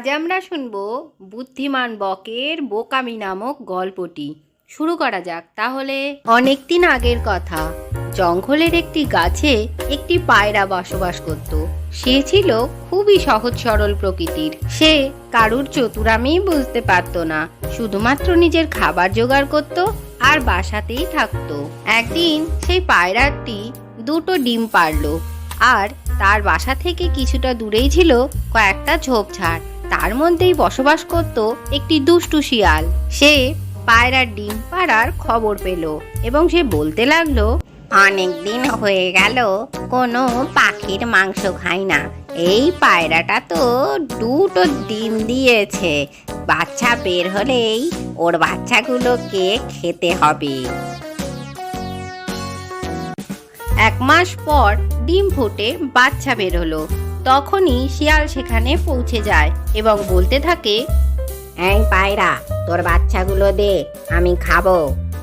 আজ আমরা শুনব বুদ্ধিমান বকের বোকামি নামক গল্পটি। শুরু করা যাক তাহলে। অনেক দিন আগের কথা, জঙ্গলের একটি গাছে একটি পায়রা বসবাস করত। সে ছিল খুবই সহজ সরল প্রকৃতির। সে কারুর চতুরামি বুঝতে পারত না, শুধুমাত্র নিজের খাবার জোগাড় করত আর বাসাতেই থাকতো। একদিন সেই পায়রাটি দুটো ডিম পারল, আর তার বাসা থেকে কিছুটা দূরেই ছিল কয়েকটা ঝোপঝাড়। তার মধ্যেই বসবাস করত একটি দুষ্টু শিয়াল। সে পায়রার ডিম পাড়ার খবর পেল এবং সে বলতে লাগল, অনেক দিন হয়ে গেল, কোনো পাখির মাংস খাই না। এই পায়রাটা তো দুটো ডিম দিয়েছে। বাচ্চা বের হলেই ওর বাচ্চাগুলোকে খেতে হবে। এক মাস পর ডিম ফুটে বাচ্চা বের হলো। তখনই শিয়াল সেখানে পৌঁছে যায় এবং বলতে থাকে এই পায়রা তোর বাচ্চাগুলো দে আমি খাব।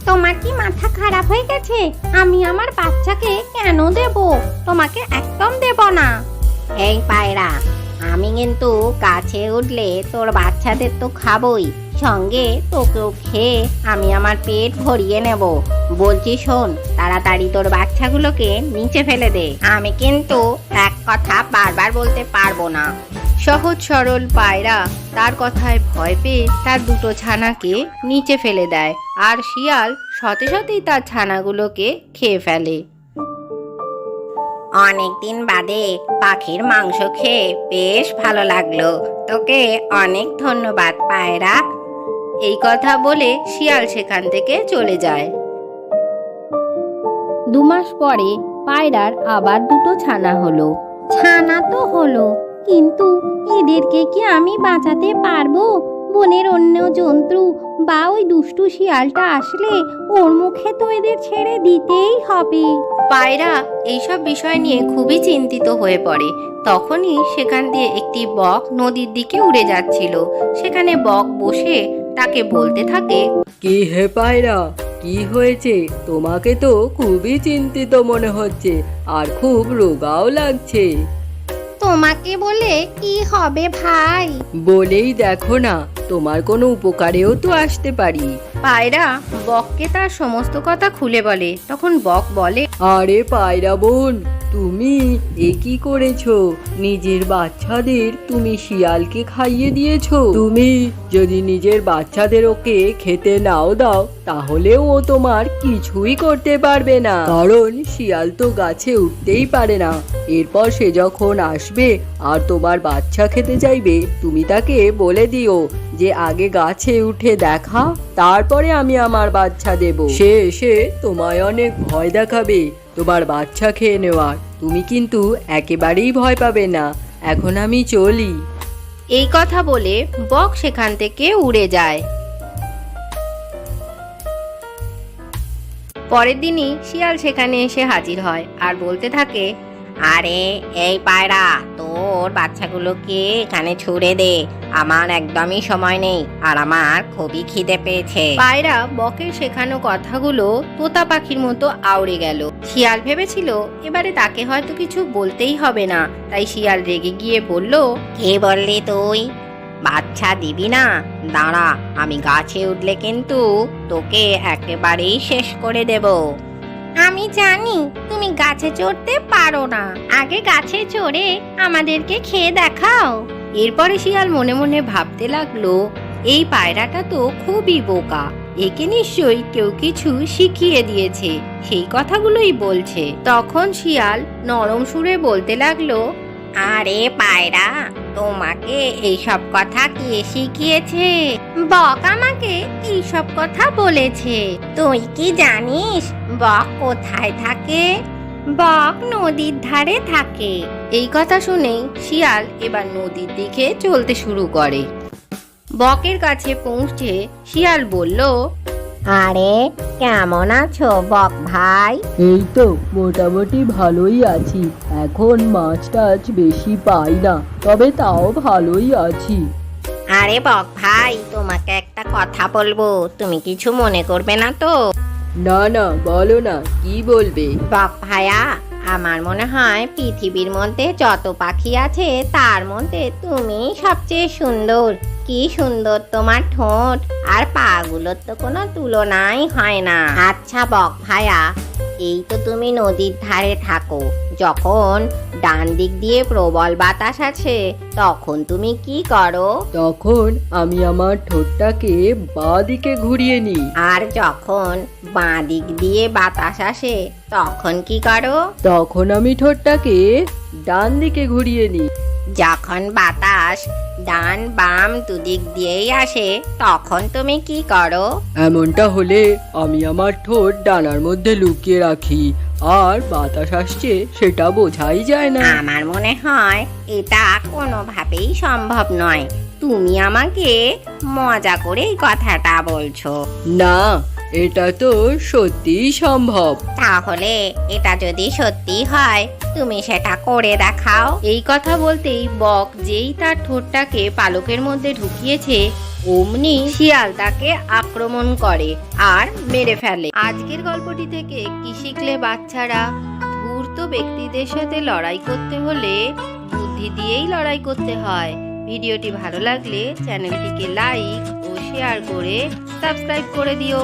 তোমার কি মাথা খারাপ হয়ে গেছে? আমি আমার বাচ্চাকে কেন দেব? তোমাকে একদম দেব না। এই পায়রা আমি কিন্তু কাছে উঠলে তোর বাচ্চাদের তো খাবই। সঙ্গে তোকেও খেয়ে আমি আমার পেট ভরিয়ে নেব। বলছি, শোন, তাড়াতাড়ি তোর বাচ্চাগুলোকে নিচে ফেলে দে। আমি কিন্তু এক কথা বারবার বলতে পারব না। সহজ সরল পায়রা তার কথায় ভয় পেয়ে তার দুটো ছানাকে নিচে ফেলে দেয় আর শিয়াল সতে সতেই তার ছানাগুলোকে খেয়ে ফেলে। অনেকদিন বাদে পাখির মাংস খেয়ে বেশ ভালো লাগল। তোকে অনেক ধন্যবাদ, পায়রা। এই কথা বলে শিয়াল সেখান থেকে চলে যায়। দু মাস পরে পায়রার আবার দুটো ছানা হলো। ছানা তো হলো কিন্তু এদেরকে কি আমি বাঁচাতে পারব? বনের অন্য জন্তু বা ওই দুষ্টু শিয়ালটা আসলে ওর মুখে তো এদের ছেড়ে দিতেই হবে। পায়রা এইসব বিষয় নিয়ে খুবই চিন্তিত হয়ে পড়ে। তখনই সেখান দিয়ে একটি বক নদীর দিকে উড়ে যাচ্ছিল। সেখানে বক বসে তাকে বলতে থাকে কি হে পায়রা কি হয়েছে? তোমাকে তো খুবই চিন্তিত মনে হচ্ছে আর খুব রোগাও লাগছে। তোমাকে বলে কি হবে ভাই? বলেই দেখো না তোমার কোনো উপকারেও তো আসতে পারি। পায়রা বককে তার সমস্ত কথা খুলে বলে। তখন বক বলে আরে পায়রা বোন তুমি? এ কি করেছ? নিজের বাচ্চাদের তুমি শিয়ালকে খাইয়ে দিয়েছ। তুমি যদি নিজের বাচ্চাদের ওকে খেতে নাও দাও তাহলেও ও তোমার কিছুই করতে পারবে না। কারণ শিয়াল তো গাছে উঠতেই পারে না। এরপর সে যখন আসবে আর তোমার বাচ্চা খেতে চাইবে, তুমি তাকে বলে দিও যে আগে গাছে উঠে দেখা। তারপরে আমি আমার বাচ্চা দেব। সে এসে তোমায় অনেক ভয় দেখাবে তোমার বাচ্চা খেয়ে নেওয়ার। তুমি কিন্তু একেবারেই ভয় পাবে না। এখন আমি চলি। এই কথা বলে বক সেখান থেকে উড়ে যায়। পরের দিনই শিয়াল সেখানে এসে হাজির হয় আর বলতে থাকে আরে এই পায়রা তোর বাচ্চাগুলোকে এখানে ছুড়ে দে। আমার একদমই সময় নেই আর আমার খুবই খিদে পেয়েছে। পায়রা বকের শেখানো কথাগুলো তোতা পাখির মতো আউড়ে গেল। শিয়াল ভেবেছিল এবারে তাকে হয়তো কিছু বলতেই হবে না। তাই শিয়াল রেগে গিয়ে বলল কে বললি তুই? বাচ্চা দিবি না? দাঁড়া আমি গাছে উঠলে কিন্তু তোকে একেবারেই শেষ করে দেব। আমি জানি তুমি গাছে চড়তে পারো না। আগে গাছে চড়ে আমাদেরকে খেয়ে দেখাও। এরপরে শিয়াল মনে মনে ভাবতে লাগল, এই পায়রাটা তো খুবই বোকা। একে নিশ্চয়ই কেউ কিছু শিখিয়ে দিয়েছে। সেই কথাগুলোই বলছে। তখন শিয়াল নরম সুরে বলতে লাগল, আরে পায়রা, তোমাকে এইসব কথা কে শিখিয়েছে? বক আমাকে এইসব কথা বলেছে। তুই কি জানিস, বক কোথায় থাকে? বক নদীর ধারে থাকে। এই কথা শুনেই শিয়াল এবার নদীর দিকে চলতে শুরু করে। বকের কাছে পৌঁছে শিয়াল বলল আরে কেমন আছো বক ভাই? এই তো মোটামুটি ভালোই আছি। এখন মাছ টাছ বেশি পাই না তবে তাও ভালোই আছি। আরে বক ভাই তোমাকে একটা কথা বলব। তুমি কিছু মনে করবে না তো? না না, বলো না, কি বলবে? বাপ ভাইয়া আমার মনে হয় পৃথিবীর মধ্যে যত পাখি আছে, তার মধ্যে তুমি সবচেয়ে সুন্দর। কি সুন্দর তোমার ঠোঁট। আর পাগুলোর তো কোনো তুলনাই হয় না। আচ্ছা বক ভাইয়া এই তো তুমি নদীর ধারে থাকো। যখন ডান দিক দিয়ে প্রবল বাতাস আছে তখন তুমি কি করো? তখন আমি আমার ঠোঁটটাকে বাঁ দিকে ঘুরিয়ে নিই। আর যখন বাঁ দিক দিয়ে বাতাস আসে তখন কি করো? তখন আমি ঠোঁটটাকে ডান দিকে ঘুরিয়ে নিই। যখন বাতাস ডান বাম দুদিক দিয়েই আসে তখন তুমি কি করো? এমনটা হলে আমি আমার ঠোঁট ডানার মধ্যে লুকিয়ে রাখি আর বাতাস আসছে সেটা বোঝাই যায় না। আমার মনে হয় এটা কোনোভাবেই সম্ভব নয়। তুমি আমাকে মজা করে এই কথাটা বলছো। না এটা তো সত্যিই সম্ভব। তাহলে এটা যদি সত্যি হয় তুমি সেটা করে দেখাও। এই কথা বলতেই বক যেই তার ঠোঁটটাকে পালকের মধ্যে ঢুকিয়েছে অমনি শিয়াল তাকে আক্রমণ করে আর মেরে ফেলে। আজকের গল্পটি থেকে কি শিখলে বাচ্চারা? ধূর্ত ব্যক্তিদের সাথে লড়াই করতে হলে বুদ্ধি দিয়েই লড়াই করতে হয়। ভিডিওটি ভালো লাগলে চ্যানেলটিকে লাইক শেয়ার করে সাবস্ক্রাইব করে দিও।